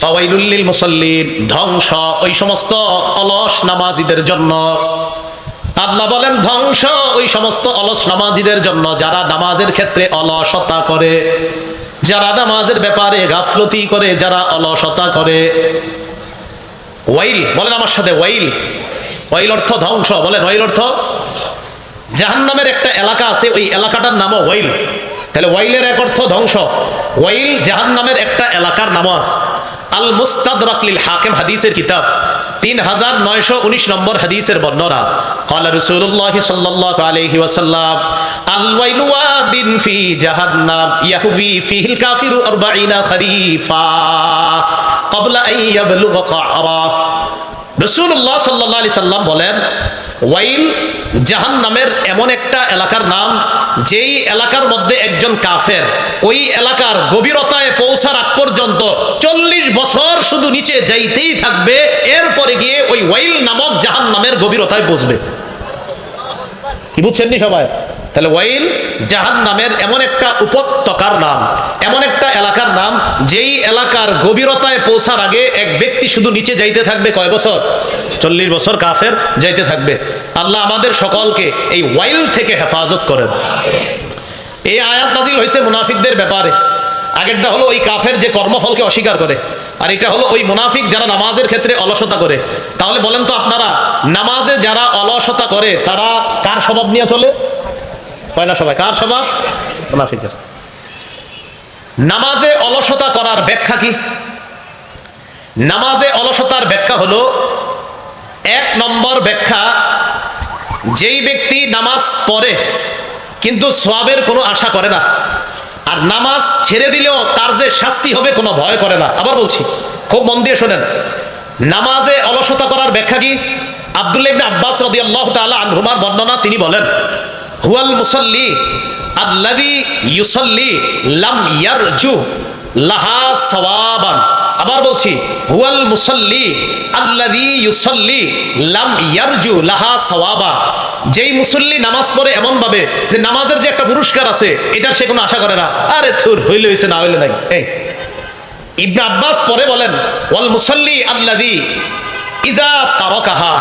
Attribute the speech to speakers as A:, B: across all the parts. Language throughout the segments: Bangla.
A: ফাওয়াইলুল্লিল মুসল্লিন, ধ্বংস, ওই সমস্ত অলস নামাজিদের জন্য। আল্লাহ বলেন, ধ্বংস, ওই সমস্ত অলস নামাজিদের জন্য যারা নামাজের ক্ষেত্রে অলসতা করে, যারা নামাজের ব্যাপারে গাফলতি করে, যারা অলসতা করে। ওয়াইল, বলেন আমার সাথে, ওয়াইল। ওয়াইল অর্থ ধ্বংস, বলেন ওয়াইল অর্থ? জাহান্নামের একটা এলাকা আছে, ওই এলাকাটার নামও ওয়াইল। তাহলে ওয়াইলের এক অর্থ ধ্বংস। ওয়াইল জাহান্নামের একটা এলাকার নামও আছে। আল মুস্তাদ রকলিল হাকিম হাদিসের কিতাব, তিন হাজার নয়শো উনিশ নম্বর হাদিসের বর্ণনা। কলা রসুল্লাহ সাল্লাহ আলহি ওয়াসাল্লাম আলওয়াইলুয়াদিন ফি জাহান্নাম ইয়াহুবি ফিহিল কাফিরু আরবাইনা খরিফা কবলা আন কারা রসুল্লাহ সাল্লাহ আলি সাল্লাম বলেন ওয়াইল জাহান নামের এমন একটা এলাকার নাম, যেই এলাকার মধ্যে একজন কাফের ওই এলাকার গভীরতায় পৌঁছার আগ পর্যন্ত চল্লিশ বছর শুধু নিচে যাইতেই থাকবে, এরপরে গিয়ে ওই ওয়াইল নামক জাহান নামের গভীরতায় পৌঁছবে কি বুঝছেন নি সবাই? তাহলে ওয়াইল জাহান নামের এমন একটা উপত্যকার নাম, এমন একটা এলাকার নাম, যেই এলাকার গভীরতায় পৌঁছার আগে এক ব্যক্তি শুধু নিচে যাইতে থাকবে কয় বছর? চল্লিশ বছর কাফের যাইতে থাকবে। আল্লাহ আমাদের সকলকে এই ওয়াইল থেকে হেফাজত করেন। এই আয়াত নাজিল হয়েছে মুনাফিকদের ব্যাপারে। আগেরটা হলো ওই কাফের যে কর্মফলকে অস্বীকার করে, আর এটা হলো ওই মুনাফিক যারা নামাজের ক্ষেত্রে অলসতা করে। তাহলে বলেন তো আপনারা, নামাজে যারা অলসতা করে, তারা কার স্বভাব নিয়ে চলে? হয় না সবাই? কার স্বভাব? মুনাফিকের। নামাজে অলসতা করার ব্যাখ্যা কি? নামাজে অলসতার ব্যাখ্যা হলো, এক নম্বর ব্যাখ্যা, যেই ব্যক্তি নামাজ পড়ে, কিন্তু সোয়াবের কোনো আশা করে না, আর নামাজ ছেড়ে দিলেও তার যে শাস্তি হবে কোনো ভয় করে না। আবার বলছি, খুব মন দিয়ে শোনেন। নামাজে অলসতা করার ব্যাখ্যা কি? আব্দুল্লাহ আব্বাস রাদিয়াল্লাহু তাআলা আনহুমার বর্ণনা তিনি বলেন হুয়াল মুসাল্লি আল্লাযী ইউসাল্লি লাম ইয়ারজু লাহা সাওয়াবান। আবার বলছি, হুয়াল মুসাল্লি আল্লাযী ইউসাল্লি লাম ইয়ারজু লাহা সাওয়াবা যেই মুসল্লি নামাজ পড়ে এমন ভাবে যে নামাজের যে একটা পুরস্কার আছে এটার সে কোনো আশা করে না। আরে থুর, হইলে হইছে, না হইলে নাই। এই, ইবনে আব্বাস পরে বলেন, ওয়াল মুসাল্লি আল্লাযী ইজা তারাকাহা।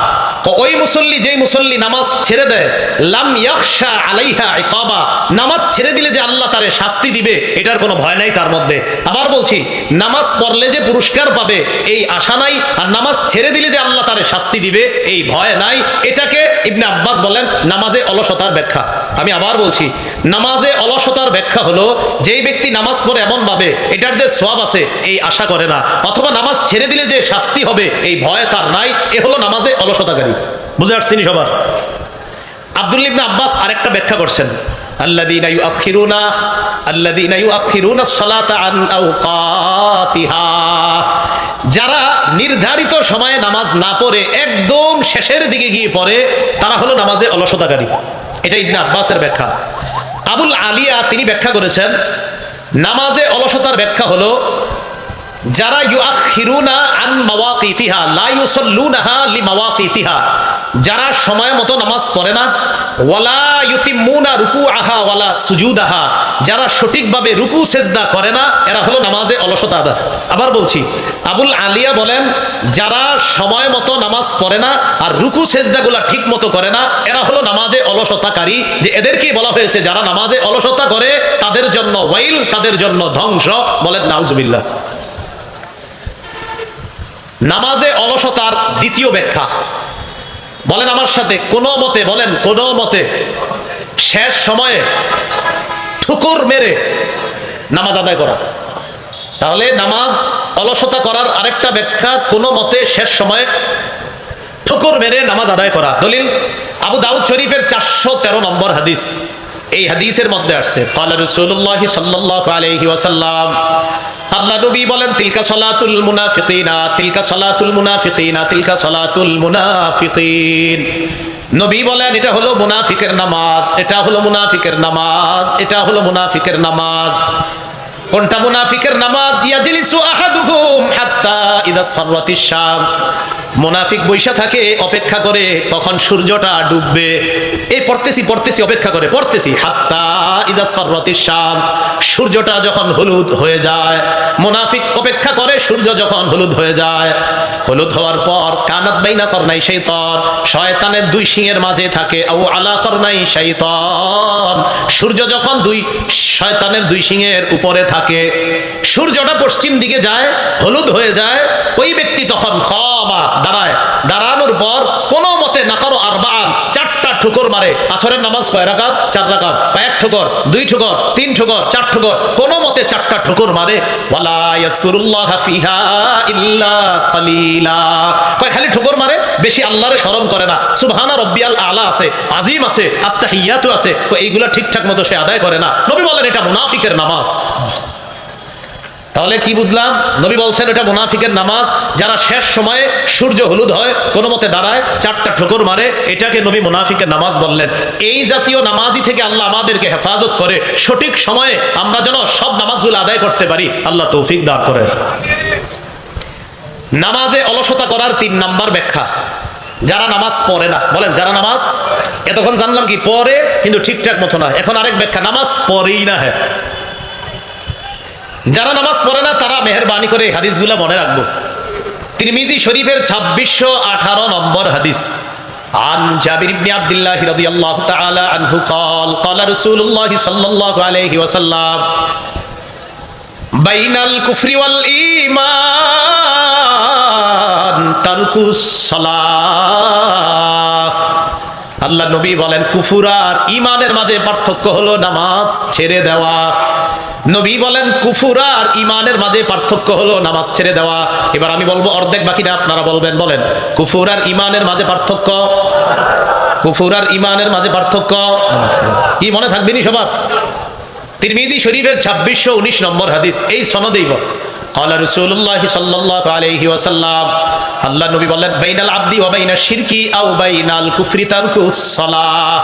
A: ওই মুসল্লি যেই মুসল্লি নামাজ ছেড়ে দেয়, লাম ইয়াখশা আলাইহা ইকাবা। নামাজ ছেড়ে দিলে যে আল্লাহ তারে শাস্তি দিবে, এটার কোনো ভয় নাই তার মধ্যে। আবার বলছি, নামাজ পড়লে যে পুরস্কার পাবে, এই আশা নাই, আর নামাজ ছেড়ে দিলে যে আল্লাহ তারে শাস্তি দিবে, এই ভয় নাই। এটাকে ইবনে আব্বাস বলেন, নামাজে অলসতার ব্যাখ্যা। আমি আবার বলছি, নামাজে অলসতার ব্যাখ্যা হলো, যেই ব্যক্তি নামাজ পড়ে এমন ভাবে এটার যে সওয়াব আছে, এই আশা করে না। অথবা নামাজ ছেড়ে দিলে যে শাস্তি হবে, এই ভয় তার নাই, এ হলো নামাজে অলসতাকারী। বুঝে আসছিনি সবার? আব্দুল ইবনে আব্বাস আরেকটা ব্যাখ্যা করছেন। যারা নির্ধারিত সময়ে নামাজ না পড়ে, একদম শেষের দিকে গিয়ে পড়ে, তারা হলো নামাজে অলসতাকারী। এটা ইবনে আব্বাসের ব্যাখ্যা। আবুল আলিয়া তিনি ব্যাখ্যা করেছেন, নামাজে অলসতার ব্যাখ্যা হলো যারা ইউআখিরুনা আন মাওয়াকিতিহা, লা ইউসাল্লুনাহা লিমাওয়াকিতিহা। যারা সময় মতো নামাজ পড়ে না, ওয়ালা ইউতিম্মুনা রুকুআহা ওয়ালা সুজুদাহা। যারা সঠিকভাবে রুকু, সেজদা করে না, এরা হলো নামাজে অলসতা আবার বলছি, আবুল আলিয়া বলেন, যারা সময় মতো নামাজ পড়ে না আর রুকু, সেজদাগুলা ঠিক মতো করে না, এরা হলো নামাজে অলসতাকারী। যে এদেরকেই বলা হয়েছে, যারা নামাজে অলসতা করে, তাদের জন্য ওয়াইল, তাদের জন্য ধ্বংস, বলেন নাউজুবিল্লাহ। নামাজে অলসতার দ্বিতীয় ব্যাখ্যা। বলেন আমার সাথে, কোনো মতে, বলেন, কোনো মতে শেষ সময়ে ঠুকুর মেরে নামাজ আদায় করা। তাহলে নামাজ অলসতা করার আরেকটা ব্যাখ্যা, কোনো মতে শেষ সময়ে ঠুকুর মেরে নামাজ আদায় করা। দলিল, আবু দাউদ শরীফের চারশো তেরো নম্বর হাদিস। এই হাদিসের মধ্যে আসছে, কালা রাসূলুল্লাহ সাল্লাল্লাহু আলাইহি ওয়াসাল্লাম আল্লাহ নবী বলেন, তিলকা সালাতুল মুনাফিকিনা, তিলকা সালাতুল মুনাফিকিনা, তিলকা সালাতুল মুনাফিকিন নবী বলেন, এটা হলো মুনাফিকের নামাজ, এটা হলো মুনাফিকের নামাজ, এটা হলো মুনাফিকের নামাজ কোনটা মুনাফিকের নামাজ? ইয়াজলিসু আহাদুহুম হাত্তা ইদা সাররাতিশ শামস। মুনাফিক বৈশা থাকে, অপেক্ষা করে তখন সূর্যটা ডুববে। এই পড়তেছি পড়তেছি, অপেক্ষা করে পড়তেছি। হাত্তা ইদা সাররাতিশ শামস। সূর্যটা যখন হলুদ হয়ে যায়, মুনাফিক অপেক্ষা করে সূর্য যখন হলুদ হয়ে যায়। হলুদ হওয়ার পর কানাত বাইনা করনাই শৈতন শয়তানের দুই সিংয়ের মাঝে থাকে ও আলা করনাই শৈতন সূর্য যখন দুই, শয়তানের দুই সিংহের উপরে থাকে সূর্যটা পশ্চিম দিকে যায়, হলুদ হয়ে যায়, ওই ব্যক্তি তখন খাওয়া দাঁড়ায়। দাঁড়ানোর পর কোনো মতে না করো আর চারটা ঠুকর মারে। আসরের নামাজ কয় রাখাত চার এক ঠুকর, দুই ঠোকর, তিন ঠোকর, চার ঠোকর, কোনো মতে চারটা ঠোকর মারে। খালি ঠোকর মারে? বেশি আল্লাহরে স্মরণ করে না। সুবহানা রব্বিয়াল আলা আছে, আজিম আছে, আত্তাহিয়াতু আছে। এইগুলা ঠিকঠাক মতো সে আদায় করে না। নবী বলেন, এটা মুনাফিকের নামাজ। তাহলে কি বুঝলাম? নবী বলছেন, এটা মুনাফিকের নামাজ। যারা শেষ সময়ে সূর্য হলুদ হয়, কোনো মতে দাঁড়ায়, চারটা ঠোকর মারে, এটাকে নবী মুনাফিকের নামাজ বললেন। এই জাতীয় নামাজই থেকে আল্লাহ আমাদেরকে হেফাজত করে। সঠিক সময়ে আমরা যেন সব নামাজগুলো আদায় করতে পারি। আল্লাহ তৌফিক দান করেন। নামাজে অলসতা করার তিন নাম্বার ব্যাখ্যা। যারা নামাজ পড়ে না। বলেন, যারা নামাজ? এতক্ষণ জানলাম কি পড়ে, কিন্তু ঠিকঠাক মতো না। এখন আরেক ব্যাখ্যা, নামাজ পড়েই না হ্যাঁ। যারা নামাজ পড়ে না তারা মেহরবানি করে এই হাদিসগুলো মনে রাখবো তিরমিজি শরীফের ছাব্বিশশো আঠারো নম্বর হাদিস عن جابر بن عبد الله رضي الله تعالى عنه قال قال رسول الله صلى الله عليه وسلم بين الكفر والإيمان ترك الصلاة আল্লাহ নবী বলেন কুফুর আর ইমানের মাঝে পার্থক্য হলো নামাজ ছেড়ে দেওয়া নবী বলেন, কুফুর আর ইমানের মাঝে পার্থক্য হলো নামাজ ছেড়ে দেওয়া। এবার আমি বলব, অর্ধেক বাকিটা আপনারা বলবেন, বলেন। কুফুর আর ইমানের মাঝে পার্থক্য? কুফুর আর ইমানের মাঝে পার্থক্য? কি মনে থাকবেনি সবার? তিরমিজি শরীফের ছাব্বিশশো উনিশ নম্বর হাদিস, এই সনদেই কলা রসুল্লাহ সাল্লাহ আলহি ওয়াসাল্লাম আল্লাহ নবী বলেন বাইনাল আব্দি ও বাইনা শিরকি আও বাইনাল কুফরি তারকুসলাহ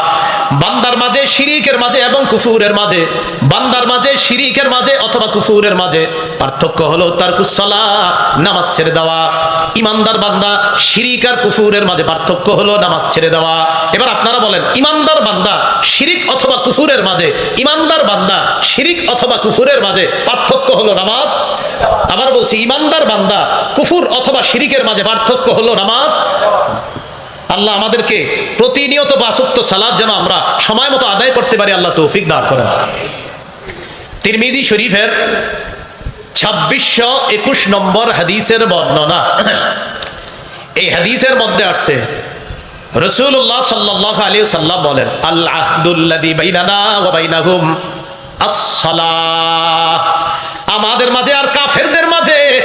A: বান্দার মাঝে শিরিকের মাঝে এবং কুফুরের মাঝে, বান্দার মাঝে শিরিকের মাঝে অথবা কুফুরের মাঝে পার্থক্য হলো তারকুসলাহ নামাজ ছেড়ে দেওয়া। ইমানদার বান্দা শিরিক আর কুফুরের মাঝে পার্থক্য হলো নামাজ ছেড়ে দেওয়া। এবার আপনারা বলেন, ইমানদার বান্দা শিরিক অথবা কুফুরের মাঝে, ইমানদার বান্দা শিরিক অথবা কুফুরের মাঝে পার্থক্য হলো নামাজ আবার বলছি, ইমানদার বান্দা, কুফুর অথবা শিরিকের মাঝে পার্থক্য হলো নামাজ। আল্লাহ আমাদেরকে প্রতিনিয়ত বাসুক্ত সালাদ যেন আমরা সময় মতো আদায় করতে পারি, আল্লাহ তৌফিক দান করেন। তিরমিজি শরীফের ছাব্বিশশো একুশ নম্বর হাদিসের বর্ণনা। এই হাদিসের মধ্যে আসছে রসুল্লাহ সাল্লাহ আলী সাল্লাম বলেন আল্লাহ আমাদের মাঝে আর কাফেরদের মাঝে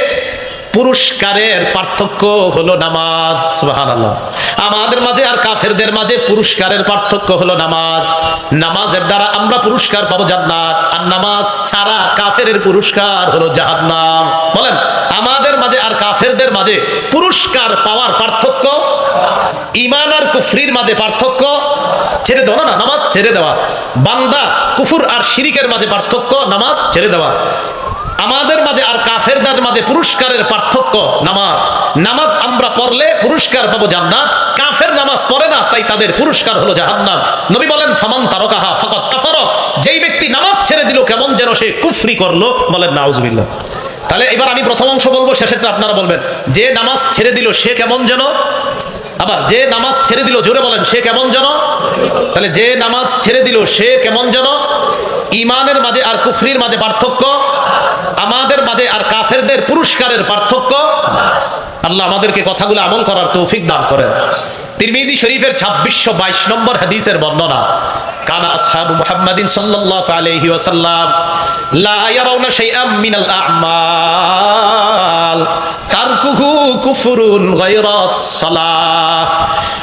A: পুরস্কারের পার্থক্য হলো নামাজ। আমাদের মাঝে আর কাফেরদের মাঝে পুরস্কারের পার্থক্য হলো নামাজ। নামাজের দ্বারা আমরা পুরস্কার পাবো জান্নাত। আর নামাজ ছাড়া কাফের পুরস্কার হলো জাহান্নাম। বলেন, আমাদের মাঝে আর কাফেরদের মাঝে পুরস্কার পাওয়ার পার্থক্য ইমান আর কুফরির মাঝে পার্থক্য ছেড়ে দেওয়া না, নামাজ ছেড়ে দেওয়া। বান্দা কুফুর আর শিরিকের মাঝে পার্থক্য, নামাজ ছেড়ে দেওয়া। আমাদের মাঝে আর কাফেরদের মাঝে পুরস্কারের পার্থক্য, নামাজ। নামাজ আমরা পড়লে পুরস্কার পাবো জান্নাত। কাফের নামাজ পড়ে না, তাই তাদের পুরস্কার হলো জাহান্নাম। নবী বলেন, ফামান তারকাহা ফাকাত কাফারা। যেই ব্যক্তি নামাজ ছেড়ে দিল, কেমন যেন সে কুফরি করল বলেন, নাউজুবিল্লাহ। তাহলে এবার আমি প্রথম অংশ বলব, শেষেরটা আপনারা বলবেন। যে নামাজ ছেড়ে দিল, সে কেমন যেন আবার যে নামাজ ছেড়ে দিল, জোরে বলেন, সে কেমন যেন? তাহলে যে নামাজ ছেড়ে দিল, সে কেমন যেন? ইমানের মাঝে আর কুফরির মাঝে পার্থক্য, আমাদের মাঝে আর কাফেরদের পুরস্কারের পার্থক্য। আল্লাহ আমাদেরকে কথাগুলো আমল করার তৌফিক দান করেন। তিরমিজি শরীফের ছাব্বিশশো বাইশ নম্বর হাদিসের বর্ণনা, কানা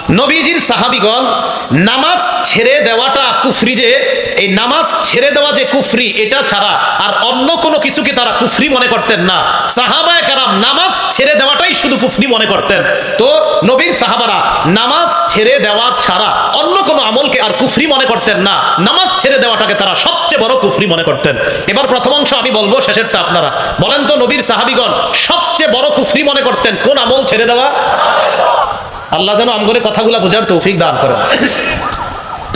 A: নবীজির নামাজ ছেড়ে দেওয়াটা কুফরি যে, এই নামাজ ছেড়ে দেওয়া যে কুফরি, এটা ছাড়া আর অন্য কোনো কিছুকে তারা কুফরি মনে করতেন না। সাহাবায় কারাম নামাজ ছেড়ে দেওয়াটাই শুধু কুফরি মনে করতেন। তো নবীর সাহাবারা নামাজ ছেড়ে দেওয়া ছাড়া অন্য কোনো আমলকে আর কুফরি মনে করতেন না। নামাজ ছেড়ে দেওয়াটাকে তারা সবচেয়ে বড় কুফরি মনে করতেন। এবার প্রথম অংশ আমি বলব, শেষেরটা আপনারা। বলেন তো নবীর সাহাবিগণ, সবচেয়ে বড় কুফরি মনে করতেন, কোন আমল ছেড়ে দেওয়া? আল্লাহ যেন আমগরে কথাগুলো বোঝার তৌফিক দান করেন।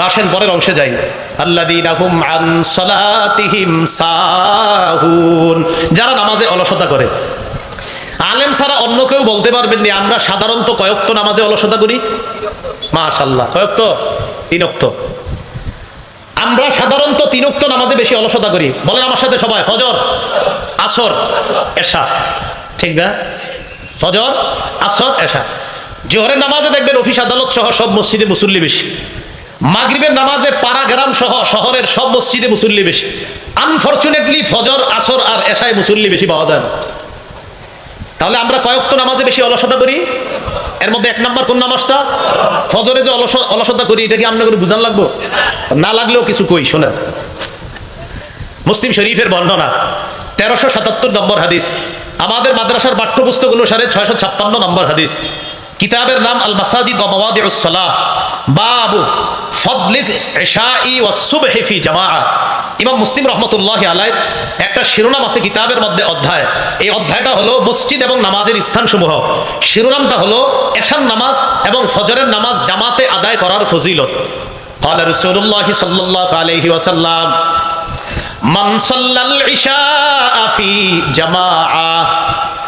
A: আসেন, পরের অংশে যাই। সাহুন। যারা নামাজে অলসতা করে। আলেম ছাড়া অন্য কেউ বলতে পারবেন না আমরা সাধারণত কয়ক্ত নামাজে অলসতা করি। মাশাল্লাহ কয়ক্ত? তিনক্ত। আমরা সাধারণত তিনক্ত নামাজে বেশি অলসতা করি। বলেন আমার সাথে সবাই, ফজর, আসর, এশা, ঠিক না? ফজর, আসর, এশা। জোহরের নামাজে দেখবেন অফিস আদালত সহ সব মসজিদে মুসল্লি বেশি। মাগরিবের নামাজে পাড়া গ্রাম সহ শহরের সব মসজিদে মুসল্লি বেশি। আনফরচুনেটলি ফজর, আসর আর এশায় মুসল্লি বেশি পাওয়া যায় তাহলে আমরা কয়েকত নামাজে বেশি অলসতা করি? এর মধ্যে এক নাম্বার কোন নামাজটা? ফজরে যে অলস অলসতা করি, এটা কি আপনাকে বুঝান লাগবো? না লাগলেও কিছু কই, শোনেন। মুসলিম শরীফের বর্ণনা, তেরোশো সাতাত্তর নম্বর হাদিস। আমাদের মাদ্রাসার পাঠ্যপুস্তক অনুসারে ছয়শো ছাপ্পান্ন নম্বর হাদিস কিতাবের নাম আল মাসাজিদ সালাহ বাবু ফদলিস ইশাই ওয়াস সুবহি ফি জামাআ ইমাম মুসলিম রহমতুল্লাহ আলাই একটা শিরোনাম আছে কিতাবের মধ্যে অধ্যায় এই অধ্যায়টা হলো মসজিদ এবং নামাজের স্থানসমূহ শিরোনামটা হলো এশান নামাজ এবং ফজরের নামাজ জামাতে আদায় করার ফজিলত قال رسول الله صلى الله عليه وسلم من صلى العشاء في جماعة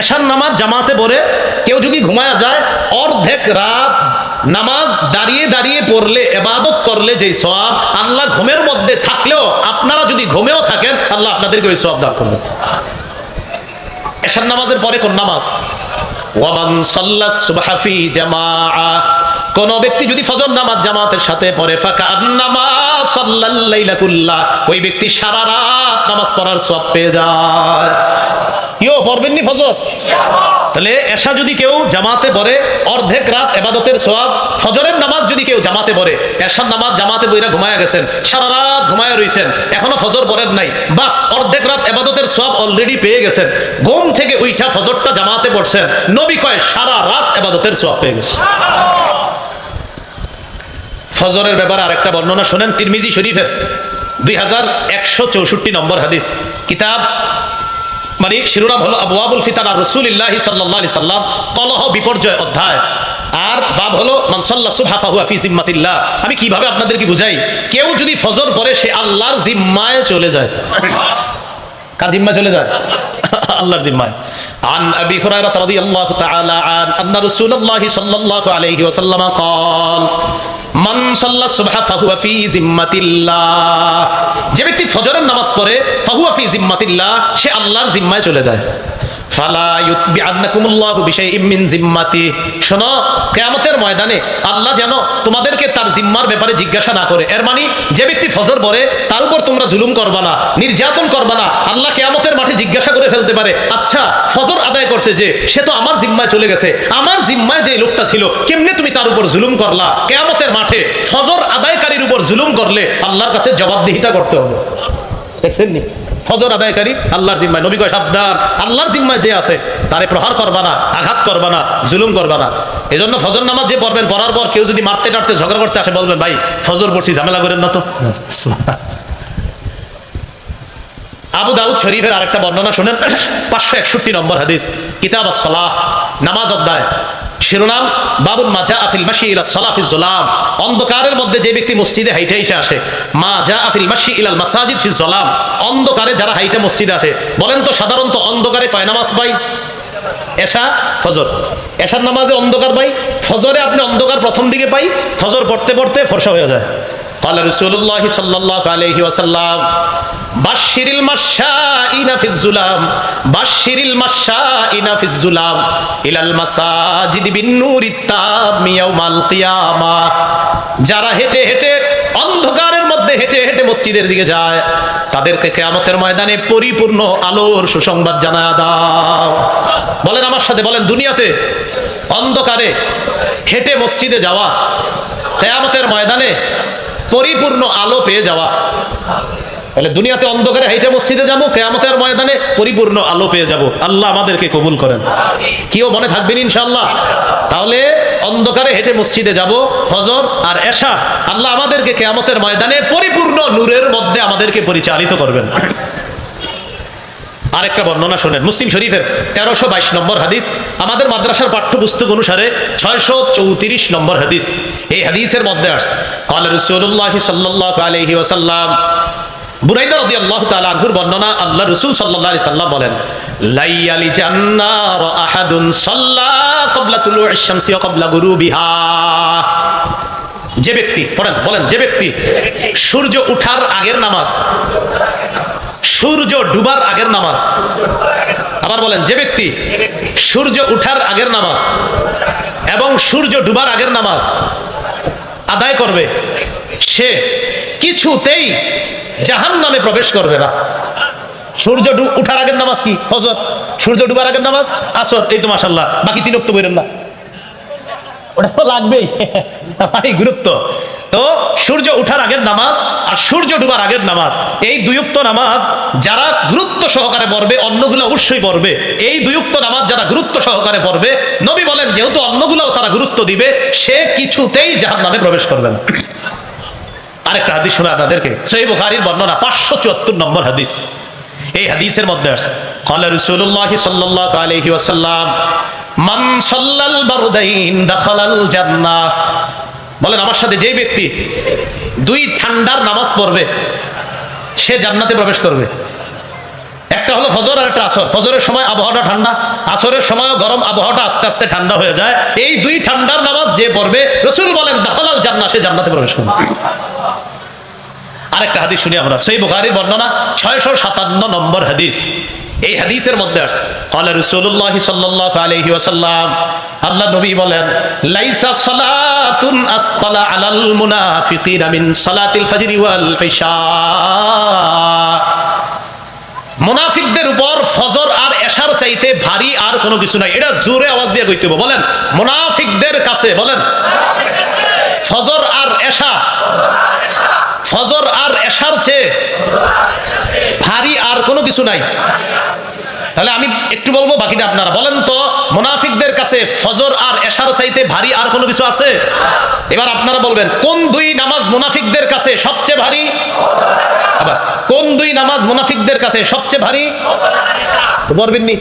A: এশার নামাজ জামাতে পড়ে কেউ যদি ঘুমায়া যায়, অর্ধেক রাত নামাজ দাঁড়িয়ে দাঁড়িয়ে পড়লে, এবাদত করলে যেই সব আল্লাহ ঘুমের মধ্যে থাকলেও আপনারা যদি ঘুমেও থাকেন, আল্লাহ আপনাদেরকে ওই সব দান করবেন। এশার নামাজের পরে কোন নামাজ? ওয়ামান সাল্লা সুবহাফি জামাআ। কোন ব্যক্তি যদি ফজর নামাজ জামাতের সাথে পড়ে ফাঁকা আন্নামা সাল্লাল্লাইলা ওই ব্যক্তি সারা রাত নামাজ পড়ার সওয়াব পেয়ে যায়। কেউ পড়বেন নি ফজর? তাহলে এশা যদি কেউ জামাতে পড়ে, অর্ধেক রাত এবাদতের সোয়াব ফজরের নামাজ যদি কেউ জামাতে পড়ে, এশার নামাজ জামাতে বইরা ঘুমায়া গেছেন, সারা রাত ঘুমায়া রইছেন, এখনও ফজর পড়েন নাই, বাস অর্ধেক রাত এবাদতের সোয়াব অলরেডি পেয়ে গেছেন, ঘুম থেকে উইঠা ফজরটা জামাতে পড়ছেন, নবী কয় সারা রাত এবাদতের সোয়াব পেয়ে গেছে। ফজরের ব্যাপারে আরেকটা বর্ণনা শোনেন তিরমিজি শরীফের। দুই হাজার একশো চৌষট্টি নম্বর হাদিস। কিতাব মানে শিরোনাম হলো আবুয়াবুল ফিতার আর রসুলিল্লাহি সাল্লাহ সাল্লাম কলহ বিপর্যয় অধ্যায়। আর বাব হলো মানসাল্লা সুবহাফাহু ফি জিম্মাতিল্লাহ। আমি কীভাবে আপনাদেরকে বুঝাই? কেউ যদি ফজর পরে সে আল্লাহর জিম্মায় চলে যায়। কার জিম্মায় চলে যায়? আল্লাহর জিম্মায়। عن ابي هريره رضي الله تعالى عن ان رسول الله صلى الله عليه وسلم قال من صلى الصبح فهو في ذمه الله যে ব্যক্তি ফজরের নামাজ পড়ে ফাহুয়া ফি জিম্মাতিল্লাহ সে আল্লাহর জিম্মায় চলে যায় ময়দানে আল্লাহ যেন তোমাদেরকে তার জিম্মার ব্যাপারে জিজ্ঞাসা না করে। এর মানে নির্যাতন করবা আল্লাহ কিয়ামতের মাঠে জিজ্ঞাসা করে ফেলতে পারে আচ্ছা ফজর আদায় করছে যে, সে তো আমার জিম্মায় চলে গেছে। আমার জিম্মায় যে লোকটা ছিল, কেমনে তুমি তার উপর জুলুম করলা? কেয়ামতের মাঠে ফজর আদায়কারীর উপর জুলুম করলে আল্লাহর কাছে জবাবদিহিতা করতে হবে। দেখছেন নি? ফজর আদায়কারী, আল্লাহর জিম্মায়। নবী কয়, সাবধান, আল্লাহর জিম্মায় যে আছে, তারে প্রহার করবা না, আঘাত করবা না, জুলুম করবা না। এই জন্য ফজর নামাজ যে পড়বেন, পড়ার পর কেউ যদি মারতে টারতে ঝগড়া করতে আসে, বলবেন, ভাই, ফজর পড়ছি, ঝামেলা করেন না তো। আবু দাউদ শরীফের আরেকটা বর্ণনা শুনেন। পাঁচশো একষট্টি নম্বর হাদিস। কিতাব সালাহ নামাজ অধ্যায়। শিরোনাম বাবুল মাজা আফিল মাসি ইলা সলাফিজ জোলাম অন্ধকারের মধ্যে যে ব্যক্তি মসজিদে হাইটে এসে আসে, মা যা আফিল মাসি ইলাল মাসাজিদ ফিজ জোলাম অন্ধকারে যারা হাইটে মসজিদে আসে, বলেন তো সাধারণত অন্ধকারে কয় নামাজ পাই এশা, ফজর। এশার নামাজে অন্ধকার পাই ফজরে আপনি অন্ধকার প্রথম দিকে পাই, ফজর পড়তে পড়তে ফর্সা হয়ে যায়। قال رسول الله صلى الله عليه وسلم بشر المشائين في الظلام بشر المشائين في الظلام إلى المساجد بالنور التام يوم القيامة যারা হেঁটে হেঁটে অন্ধকারের মধ্যে হেঁটে হেঁটে মসজিদের দিকে যায় তাদেরকে কেয়ামতের ময়দানে পরিপূর্ণ আলোর সুসংবাদ জানা দাও বলেন আমার সাথে বলেন দুনিয়াতে অন্ধকারে হেঁটে মসজিদে যাওয়া কেয়ামতের ময়দানে পরিপূর্ণ আলো পেয়ে যাওয়া। তাহলে দুনিয়াতে অন্ধকারে হাইটে মসজিদে যাব কেয়ামতের ময়দানে পরিপূর্ণ আলো পেয়ে যাব। আল্লাহ আমাদেরকে কবুল করেন। কেউ মনে থাকবেন ইনশাল্লাহ তাহলে অন্ধকারে হেঁটে মসজিদে যাব, ফজর আর এশা, আল্লাহ আমাদেরকে কেয়ামতের ময়দানে পরিপূর্ণ নূরের মধ্যে আমাদেরকে পরিচালিত করবেন। আরেকটা বর্ণনা শোনেন। মুসলিম শরীফের তেরোশো বাইশ নম্বর হাদিস, আমাদের মাদ্রাসার পাঠ্যপুস্তক অনুসারে ছয়শো চৌত্রিশ নম্বর হাদিস। এই হাদিসের মধ্যে আসছে সাল্লাহ বুরাইদা আল্লাহ বর্ণনা আল্লাহ রসুল আলাইহি সাল্লাম বলেন আহাদুন সাল্লা ক্বাবলা তুলু'আশ শামসি ওয়া ক্বাবলা গুরুবিহা। যে ব্যক্তি, পড়েন, বলেন, যে ব্যক্তি সূর্য উঠার আগের নামাজ সূর্য ডুবার আগের নামাজ। আবার বলেন, যে ব্যক্তি সূর্য উঠার আগের নামাজ এবং সূর্য ডুবার আগের নামাজ আদায় করবে, সে কিছুতেই জাহান নামে প্রবেশ করবে না। সূর্য উঠার আগের নামাজ কি? ফজর সূর্য ডুবার আগের নামাজ? আসর, এই তো মাসাল্লাহ বাকি তিন বইরেন না। ওটা তো লাগবেই। মানে গুরুত্ব। তো সূর্য উঠার আগের নামাজ আর সূর্য ডুবার আগের নামাজ এই দুয়ুক্ত নামাজ যারা গুরুত্ব সহকারে পড়বে অন্যগুলো অবশ্যই পড়বে এই দুয়ুক্ত নামাজ যারা গুরুত্ব সহকারে পড়বে নবী বলেন যেহেতু অন্যগুলোও তারা গুরুত্ব দিবে সে কিছুতেই জাহান নামে প্রবেশ করবে না আরেকটা হাদিস শোনা আপনাদেরকে সহি বুখারীর বর্ণনা পাঁচশো চুয়াত্তর নম্বর হাদিস এই হাদিসের মধ্যে আছে قال رسول الله صلى الله عليه وسلم من صلى البردين دخل الجنة বলেন, আমার সাথে যে ব্যক্তি দুই ঠান্ডার নামাজ পড়বে, সে জান্নাতে প্রবেশ করবে। একটা হলো ফজর আর একটা আসর। ফজরের সময় আবহাওয়াটা ঠান্ডা, আসরের সময় গরম, আবহাওয়াটা আস্তে আস্তে ঠান্ডা হয়ে যায়। এই দুই ঠান্ডার নামাজ যে পড়বে, রসুল বলেন দাহলাল জান্না সে জান্নাতে প্রবেশ করবে। আরেকটা হাদিস শুনি আমরা। সেই বুখারি বর্ণনা ছয়শো সাতান্ন নম্বর হাদিস। এই হাদিসের মধ্যে আসছে কলা রসুল্লাহ সাল্লাহ আলহি ওয়াসাল্লাম আল্লাহ নবী বলেন, লাইসা সলাতুন আসলা আলাল মুনাফিকিন মিন সলাতিল ফাজরি ওয়াল ইশা মুনাফিকদের উপর ফজর আর এশার চাইতে ভারী আর কোনো কিছু নাই। এটা জোরে আওয়াজ দিয়ে কইতে হবে বলেন, মুনাফিকদের কাছে বলেন, ফজর আর এশা ফজর আর আর এশার চেয়ে ভারী আর কোনো কিছু নাই। তাহলে আমি একটু বলব, বাকিটা আপনারা বলেন তো, মুনাফিকদের কাছে ফজর আর এশার চাইতে ভারী আর কোনো কিছু আছে? এবার আপনারা বলবেন, কোন দুই নামাজ মুনাফিকদের কাছে সবচেয়ে ভারী? আবার, কোন দুই নামাজ মুনাফিকদের কাছে সবচেয়ে ভারী? বলবেন নি।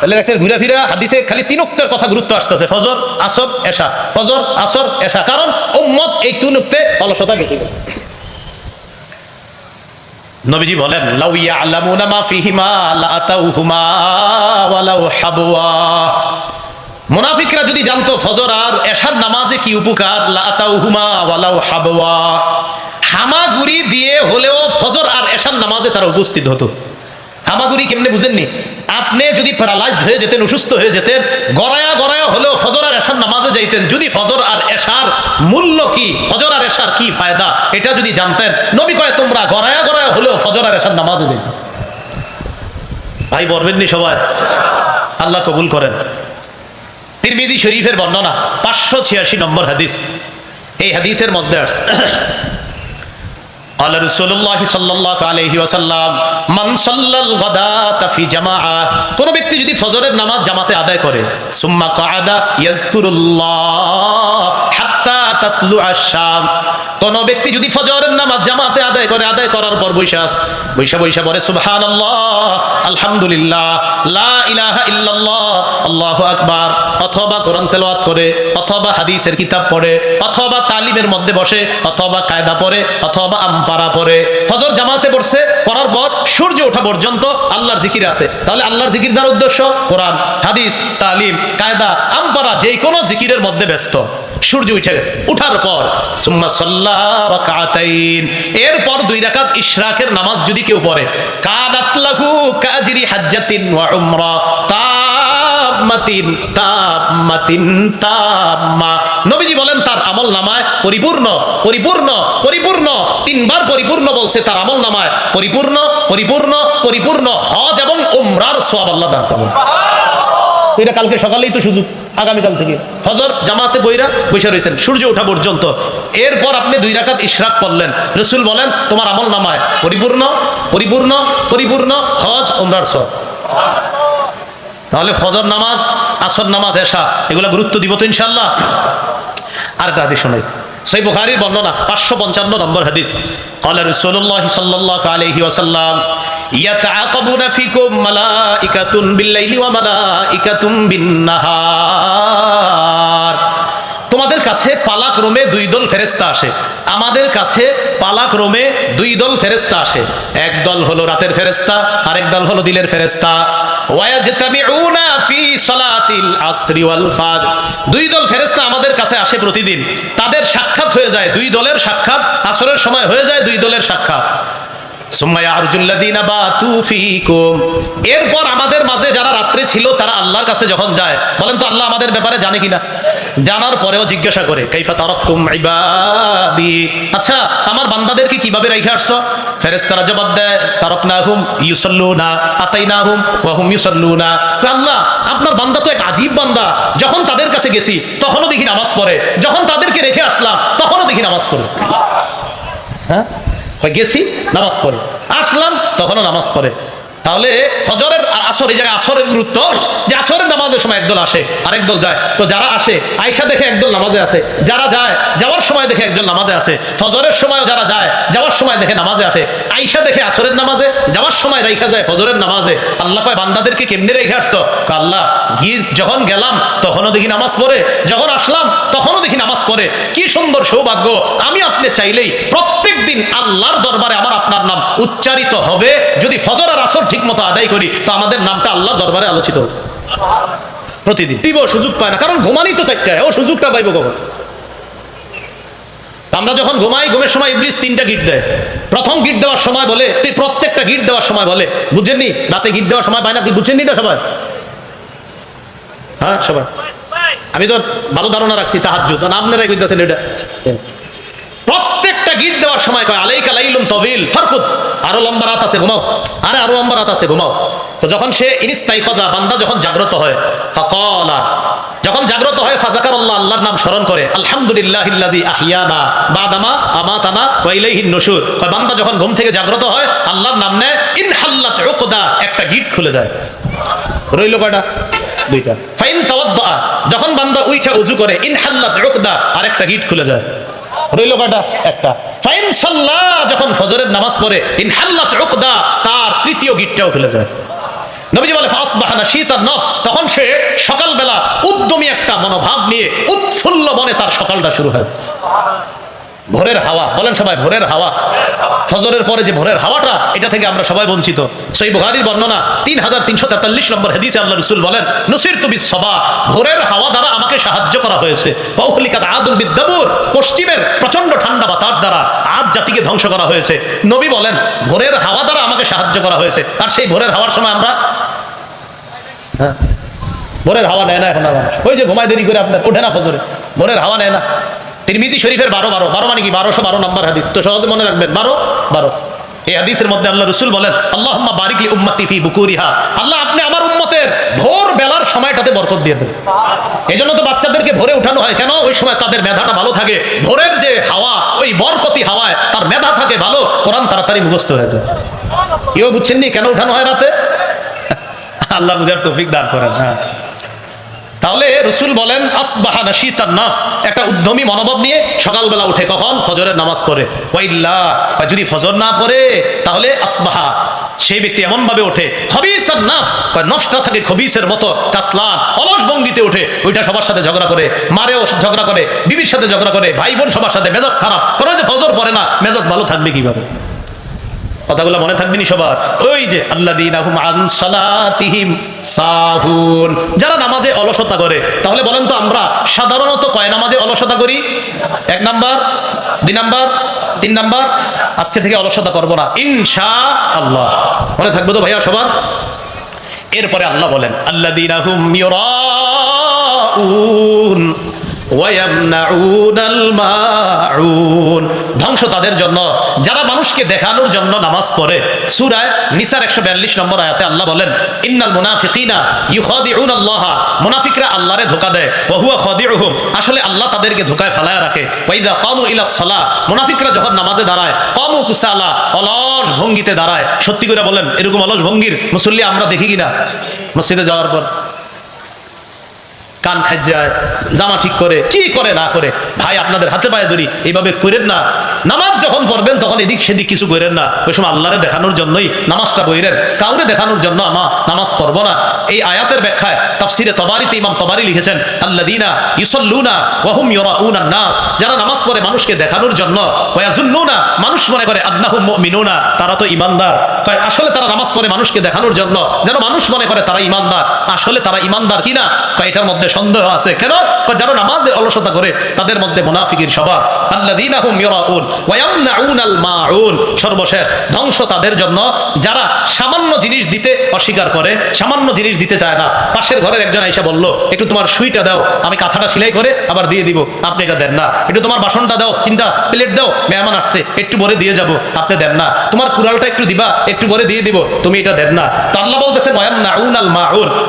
A: তাহলে দেখছেন, ঘুরে ফিরে হাদিসে খালি তিন উক্তের কথা গুরুত্ব আসতেছে, ফজর, আসর, এশা। ফজর, আসর, এশা। কারণ উম্মত এই তিন উক্তে অলসতা বেশি। নবীজি বলেন, লাউ ইয়ালামুনা মা ফিহিমা হাবওয়া। মুনাফিকরা যদি জানতো ফজর আর এশার নামাজে কি উপকার হামাগুড়ি দিয়ে হলেও ফজর আর এশার নামাজে তারা উপস্থিত হতো। হামাগুড়ি কেমনে বুঝেননি? আপনি যদি প্যারালাইজড হয়ে যেতেন, অসুস্থ হয়ে যেতেন, গড়ায়া গড়ায়া হলেও ফজর এশার নামাজে যাইতেন, যদি ফজর আর এশার মূল্য কি? ফজর আর এশার কি ফায়দা? এটা যদি জানতেন, নবী কয়, তোমরা গড়ায়া গড়ায়া হলেও ফজর আর এশার নামাজে যাইতেন ভাই বলবেননি সবাই? আল্লাহ কবুল করেন। তিরমিজি শরীফের বর্ণনা, পাঁচশো ছিয়াশি নম্বর হাদিস। এই হাদিসের মধ্যে আসছে قال رسول الله صلى الله عليه وسلم من صلى الغداة في جماعة কোন ব্যক্তি যদি ফজরের নামাজ জামাতে আদায় করে সুম্মা কাআদা ইয়াজকুরুল্লাহ হাত্তা তাতলু আশ-শামস কোন ব্যক্তি যদি ফজরের নামাজ জামাতে আদায় করে, আদায় করার পর বৈশাস বৈশা বৈশা পরে সুবহান আলহামদুলিল্লাহ আল্লাহু আকবার, অথবা কোরআন তেলাওয়াত করে, অথবা হাদিসের কিতাব পড়ে, অথবা তালিমের মধ্যে বসে, অথবা কায়দা পরে অথবা আমপারা পড়ে। ফজর জামাতে পড়ছে, পড়ার পর সূর্য ওঠা পর্যন্ত আল্লাহর জিকির আছে। তাহলে আল্লাহর জিকির দ্বারা উদ্দেশ্য? কোরআন, হাদিস, তালিম, কায়দা, আমপারা যে কোনো জিকিরের মধ্যে ব্যস্ত। সূর্য উঠে গেছে। উঠার পর, সুম্মা সাল্লাহাতাইন এরপর দুই রাকাত ইশরাকের নামাজ যদি কেউ পড়ে কাদাতলাহু কাজরি হাজ্জাতিন ওয়া উমরা। নবীজি বলেন, তার আমল নামায় পরিপূর্ণ পরিপূর্ণ পরিপূর্ণ। তিনবার পরিপূর্ণ বলছে তার আমল নামায়। পরিপূর্ণ পরিপূর্ণ পরিপূর্ণ। হজ এবং উমরার আল্লাহ দান করবেন এটা কালকে সকালেই তো সুযোগ আগামীকাল থেকে। ফজর জামাতে বইরা বসে রয়েছেন, সূর্য ওঠা পর্যন্ত। এরপর আপনি দুই রাকাত ইশরাক করলেন রসুল বলেন, তোমার আমল নামায় পরিপূর্ণ পরিপূর্ণ পরিপূর্ণ হজ, উমরার সব তাহলে ফজর নামাজ আসর নামাজ এসা এগুলা গুরুত্ব দিব তো ইনশাল্লাহ আর একটা হাদিস শোনাই সেই বুখারীর বর্ণনা পাঁচশো পঞ্চান্ন নম্বর হাদিস قال رسول الله صلى الله عليه وسلم يتعاقبون فيكم ملائكة بالليل وملائكة بالنهار তোমাদের কাছে পালাক রোমে দুই দল ফেরেস্তা আসে। আমাদের কাছে পালাক রোমে দুই দল ফেরেস্তা আসে। এক দল হলো রাতের ফেরেস্তা আরেক দল হলো দিলের ফেরেস্তা দুই দল ফেরেস্তা আমাদের কাছে আসে প্রতিদিন। তাদের সাক্ষাৎ হয়ে যায়, দুই দলের সাক্ষাৎ আসরের সময় হয়ে যায়, দুই দলের সাক্ষাৎ। এরপর আমাদের মাঝে যারা রাত্রে ছিল, তারা আল্লাহর কাছে যখন যায়, বলেন তো আল্লাহ আমাদের ব্যাপারে জানে কিনা? জানার পরেও জিজ্ঞাসা করে, কাইফা তারাকতুম ইবাদি? আচ্ছা আমার বান্দাদেরকে কীভাবে রেখে আসছো? ফেরেশতারা জবাব দেয়, তারাকনাহুম ইউসাল্লুনা, আতাইনাহুম ওয়া হুম ইউসাল্লুনা। আল্লাহ, আপনার বান্দা তো এক আজীব বান্দা। যখন তাদের কাছে গেছি, তখনও দেখি নামাজ পড়ে। যখন তাদেরকে রেখে আসলাম, তখনও দেখি নামাজ পড়ে। হ্যাঁ? গেছি, নামাজ পড়ে। আসলাম, তখনও নামাজ পড়ে। তাহলে ফজরের আর আসর, এই জায়গায় আসরের গুরুত্ব। যে আসরের নামাজের সময় একদল আসে, আরেক দল যায়। তো যারা আসে আয়সা দেখে একদল নামাজে আছে যারা যায়, যাওয়ার সময় দেখে একজন নামাজে আছে ফজরের সময় যারা যায় যাওয়ার সময় দেখে নামাজে আসে। আয়সা দেখে আসরের নামাজে, যাওয়ার সময় রেখা যায় ফজরের নামাজে। আল্লাহ কয়, বান্দাদেরকে কেমনে রেখে আসছো? আল্লাহ গিয়ে যখন গেলাম, তখনও দেখি নামাজ পড়ে। যখন আসলাম, তখনও দেখি নামাজ পড়ে। কি সুন্দর সৌভাগ্য। আমি আপনি চাইলেই প্রত্যেক দিন আল্লাহর দরবারে আমার আপনার নাম উচ্চারিত হবে। যদি ফজর আর আসর ঠিক মতো আদায় করি, তো আমাদের নামটা আল্লাহর দরবারে আলোচিত প্রতিদিন। দিব, সুযোগ পায় না। কারণ ঘুমানি তো চারটা ও সুযোগটা পাইব কখন? আমরা যখন ঘুমাই, ঘুমের সময় ইবলিস তিনটা গিট দেয়। প্রথম গিট দেওয়ার সময় বলে তুই প্রত্যেকটা গিট দেওয়ার সময় বলে। বুঝেননি? রাতে গিট দেওয়ার সময় পায় না? তুই বুঝেননি না সবাই? হ্যাঁ সবাই। আমি তো ভালো ধারণা রাখছি তাহার যুদ্ধ আপনারাই বুঝতেছেন এটা। প্রত্যেকটা গিট দেওয়ার সময় কয়, আলাইকা লাইলুম তবিল ফারকুদ। আরও লম্বা রাত আছে, ঘুমাও। আরে আরও লম্বা রাত আছে, ঘুমাও। তো যখন সে ইনিস্তাই কজা বান্দা যখন জাগ্রত হয়, ফাকালা, যখন জাগ্রত হয় ফাজাকার আল্লাহ আল্লাহর নাম স্মরণ করে আলহামদুলিল্লাহ আহইয়ানা বাদামা আমাতানা ওয়া ইলাইহিন নুশুর। কয়, বান্দা যখন ঘুম থেকে জাগ্রত হয়, আল্লাহর নাম নেয় ইন হাল্লাত উকদা একটা গিট খুলে যায়। রইল কয়টা? দুইটা। ফাইন তাওয়াদ্দা যখন বান্দা উইঠা উজু করে ইন হাল্লাত উকদা আরেকটা গিট খুলে যায়। রইল একটা। যখন ফজরের নামাজ পড়ে উকদা, তার তৃতীয় খুলে যায়। তখন সে সকালবেলা উদ্যমী একটা মনোভাব নিয়ে উৎফুল্ল মনে তার সকালটা শুরু হয়। ভোরের হাওয়া। বলেন সবাই, ভোরের হাওয়া। ফজরের পরে যে ভোরের হাওয়াটা, এটা থেকে আমরা সবাই বঞ্চিত। সেই বুহারির বর্ণনা তিন হাজার তিনশো তেতাল্লিশ নম্বর হাদিসে আল্লাহ রসুল বলেন নসির তুবি সবা ভোরের হাওয়া দ্বারা আমাকে সাহায্য করা হয়েছে। বাউলিকাত আদুল বিদ্যাবুর পশ্চিমের প্রচণ্ড ঠান্ডা বাতাস দ্বারা আজ জাতিকে ধ্বংস করা হয়েছে। নবী বলেন, ভোরের হাওয়া দ্বারা আমাকে সাহায্য করা হয়েছে। আর সেই ভোরের হাওয়ার সময় আমরা হ্যাঁ? ভোরের হাওয়া নেয় না এখন ওই যে ঘুমায় দেরি করে আপনার, ওঠে না ফজরে। ভোরের হাওয়া নেয় না। তিরমিজি শরীফের বারো বারো বারো মানে কি? বারোশো বারো নম্বর হাদিস। তো সহজে মনে রাখবেন, বারো বারো। এই হাদিসের মধ্যে আল্লাহ রসুল বলেন আল্লাহ বারিকলি উম্মতি ফি বুকুরিহা। আল্লাহ, আপনি আমার উম্মতের ভোর বেলার সময়টাতে বরকত দিয়ে দেবে। এই জন্য তো বাচ্চাদেরকে ভোরে উঠানো হয়। কেন? ওই সময় তাদের মেধাটা ভালো থাকে। ভোরের যে হাওয়া, ওই বরকতি হাওয়ায় তার মেধা থাকে ভালো। কোরআন তাড়াতাড়ি মুখস্থ হয়ে যায়। কেউ বুঝছেননি কেন উঠানো হয় রাতে? আল্লাহ বুঝার তৌফিক দান করেন। হ্যাঁ। তাহলে রসুল বলেন, আসবাহা নাশিতান নাফস একটা উদ্যমী মনোভাব নিয়ে সকালবেলা উঠে কখন? ফজরের নামাজ পড়ে। ওয়াইল্লা বা যদি ফজর না পড়ে, তাহলে আসবাহা। সেই ব্যক্তি এমন ভাবে ওঠে খবিস আর নাফস কয় নফসটা থাকে খবিসের মতো কাসলান অলস ভঙ্গিতে ওঠে। ওইটা সবার সাথে ঝগড়া করে, মারেও ঝগড়া করে, বিবির সাথে ঝগড়া করে ভাই বোন সবার সাথে মেজাজ খারাপ। কোনো যে ফজর পড়ে না, মেজাজ ভালো থাকবে কীভাবে? কথাগুলো মনে থাকবেনি সবার? ওই যে সাহুন। যারা নামাজে অলসতা করে, তাহলে বলেন তো আমরা সাধারণত কয় নামাজে অলসতা করি? এক নাম্বার, দুই নাম্বার, তিন নাম্বার? আজকে থেকে অলসতা করব না। ইনশা আল্লাহ মনে থাকবে তো ভাইয়া সবার? এরপরে আল্লাহ বলেন মাউন ধ্বংস তাদের জন্য। যারা মানুষকে দেখানোর জন্য নামাজ পড়ে, সূরায় নিসার 142 নম্বর আয়াতে আল্লাহ বলেন, ইন্নাল মুনাফিকিনা ইউখাদিউন আল্লাহ মুনাফিকরা আল্লাহরে ধোঁকা দেয়। ওয়া হুয়া খাদিউহুম। আসলে আল্লাহ তাদেরকে ধোকায় ফেলায় রাখে। ওয়াইদা কামু ইলা সালাহ। মুনাফিকরা যখন নামাজে দাঁড়ায়, কামু কুসালা। অলস ভঙ্গিতে দাঁড়ায়। সত্যি করে বলেন, এরকম অলস ভঙ্গির মুসল্লি আমরা দেখি কিনা? মসজিদে যাওয়ার পর। কান খাজ্জায় জামা ঠিক করে, কি করে না করে, ভাই আপনাদের হাতে পায়ে ধরি, এইভাবে করেন না। নামাজ যখন পড়বেন, তখন এদিক সেদিক কিছু করেন না। ওই সময় আল্লাহরে দেখানোর জন্যই নামাজটা বইরেন। কাউরে দেখানোর জন্য আমা নামাজ পড়ব না। এই আয়াতের ব্যাখ্যায় তাফসিরে তবারিতে ইমাম তবারি লিখেছেন আল্লাদিনা ইউসাল্লুনা ওয়াহুম ইউরাউনা নাস। যারা নামাজ পড়ে মানুষকে দেখানোর জন্য, ওয়ায়াজুন্নুনা মানুষ মনে করে, আন্নাহুম মুমিনুনা তারা তো ইমানদার। কয়, আসলে তারা নামাজ পড়ে মানুষকে দেখানোর জন্য? যেন মানুষ মনে করে, তারা ইমানদার আসলে তারা ইমানদার কিনা? কয়, এটার মধ্যে সন্দেহ আছে। কেন? যারা নামাজে অলসতা করে, তাদের মধ্যে মুনাফিকির স্বভাব। আল্লাযীনা হুম ইউরাউন ওয়া ইয়ামনাউনাল মাউন। সর্বশেষ ধ্বংস তাদের জন্য। যারা সামান্য জিনিস দিতে অস্বীকার করে, সামান্য জিনিস দিতে চায় না। পাশের ঘরের একজন এসে একটু তোমার সুইটা দাও, আমি কাঁথাটা করে আবার দিয়ে দিব। আপনি এটা দেন না। একটু তোমার বাসনটা দাও, চিন্তা, প্লেট দাও, মেহমান আসছে, একটু পরে দিয়ে যাব, আপনি দেন না। তোমার কুড়ালটা একটু দিবা, একটু পরে দিয়ে দিব, তুমি এটা দেন না। তো আল্লাহ বলতেছে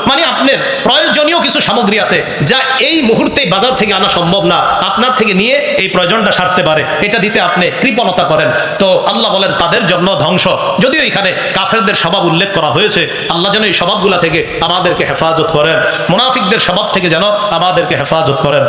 A: মানে আপনার প্রয়োজনীয় কিছু সামগ্রী আছে, যা এই মুহূর্তে বাজার থেকে আনা সম্ভব না। আপনার থেকে নিয়ে এই প্রয়োজনটা সারতে পারে। এটা দিতে আপনি কৃপণতা করেন। তো আল্লাহ বলেন, তাদের জন্য ধ্বংস। যদিও এখানে কাফেরদের স্বভাব উল্লেখ করা হয়েছে, আল্লাহ যেন এই স্বভাবগুলা থেকে আমাদেরকে হেফাজত করেন। মুনাফিকদের স্বভাব থেকে যেন আমাদেরকে হেফাজত করেন।